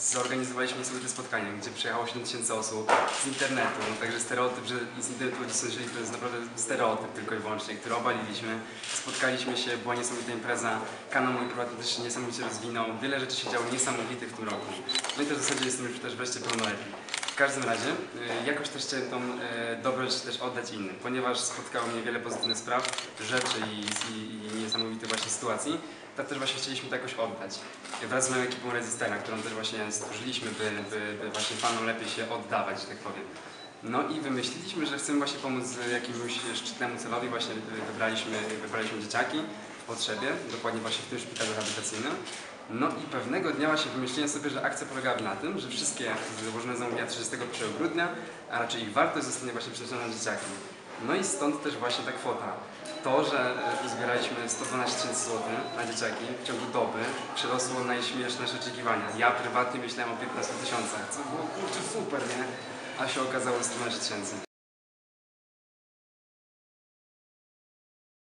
zorganizowaliśmy sobie te spotkania, gdzie przyjechało 7 tysięcy osób z internetu, także stereotyp, że z internetu ludzie są źli, to jest naprawdę stereotyp tylko i wyłącznie, który obaliliśmy. Spotkaliśmy się, była niesamowita impreza, kanał mój prywatny też się niesamowicie rozwinął, wiele rzeczy się działo niesamowitych w tym roku. No i też w zasadzie jestem już też wreszcie pełnoletni. W każdym razie y, jakoś też chciałem tą y, dobroć też oddać innym, ponieważ spotkało mnie wiele pozytywnych spraw, rzeczy i, i, i niesamowitych właśnie sytuacji, tak też właśnie chcieliśmy to jakoś oddać. Wraz z moją ekipą Resistera, którą też właśnie stworzyliśmy, by, by, by właśnie fanom lepiej się oddawać, że tak powiem. No i wymyśliliśmy, że chcemy właśnie pomóc jakiemuś szczytnemu celowi, właśnie wybraliśmy, wybraliśmy dzieciaki w potrzebie, dokładnie właśnie w tym szpitalu rehabilitacyjnym. No i pewnego dnia właśnie wymyśliłem sobie, że akcja polegałaby na tym, że wszystkie złożone zamówienia 31 grudnia, a raczej ich wartość zostanie właśnie przeniesiona na dzieciaki. No i stąd też właśnie ta kwota. To, że e, uzbieraliśmy 112 tysięcy złotych na dzieciaki w ciągu doby przerosło najśmieszniejsze oczekiwania. Ja prywatnie myślałem o 15 tysiącach, co było kurczę super, nie? A się okazało 112 tysięcy.